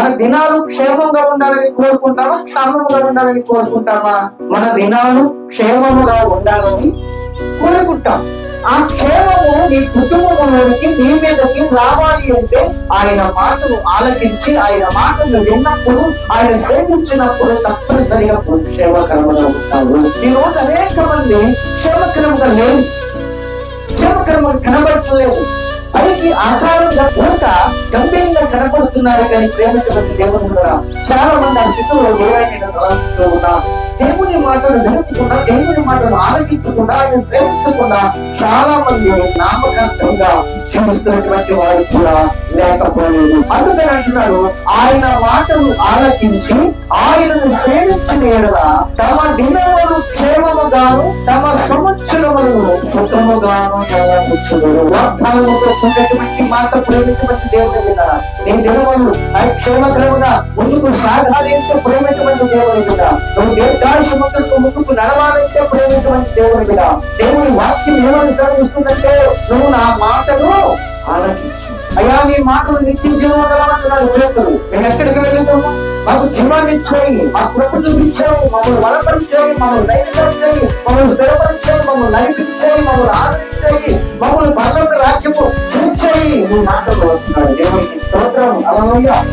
మన దినాలు క్షేమంగా ఉండాలని కోరుకుంటామా? క్షేమంగా ఉండాలని కోరుకుంటామా? మన దినాలు క్షేమముగా ఉండాలని కోరుకుంటాం. ఆ క్షేమము నీ కుటుంబంలోనికి నీ మీదకి రావాలి అంటే ఆయన మాటను ఆలకించి ఆయన మాటను విన్నప్పుడు ఆయన సేవించినప్పుడు తప్పనిసరిగా క్షేమకరముగా ఉంటావు. ఈ రోజు అనేక మంది క్షేమకరంగా లేవు కనబడటం లేదు పైకి ఆకారంగా పూట చెప్తున్నారు కానీ ప్రేమించబడిన దేవుని కూడా చాలా మంది ఆ స్థితిలో దేవుని ఉన్నా దేవుని మాటలు వినకుండా దేవుని మాటలు ఆలకించకుండా ఆయన సేవించకుండా చాలా మంది నామకాంతంగా చూస్తున్నటువంటి వారు కూడా లేకపోలేదు. అందుకని అంటున్నాడు ఆయన మాటలు ఆలకించి ఆయనను సేవించిన ఎడల తమ దినములు క్షేమముగాను తమ సంవత్సరములను సుఖముగాను నెలకొచ్చుదురు కూడినటువంటి మాట ప్రేమించబట్టి దేవుని మీద నీ దినములు ఆ క్షేమకరముగా ముందుకు సాగాలి అంటే ప్రేమించబడిన దేవుని మీద నువ్వు దీర్ఘాయుషముతో ముందుకు నడవాలంటే ప్రేమించబడిన దేవుని మీద దేవుని వాక్యం ఏమని సెలవిస్తుందంటే నువ్వు నా మాటను ఆలకించు. అయ్యా నీ మాటలు నిత్య జీవనం వివేకులు. మేము ఎక్కడికి వెళ్తాము మాకు జీవాన్ని ఇచ్చాయి మా కృప చూపించాయి. మమ్మల్ని బలపరిచాయి. మమ్మల్ని ధైర్యపరిచాయి మమ్మల్ని స్థిరపరి మమ్మల్ని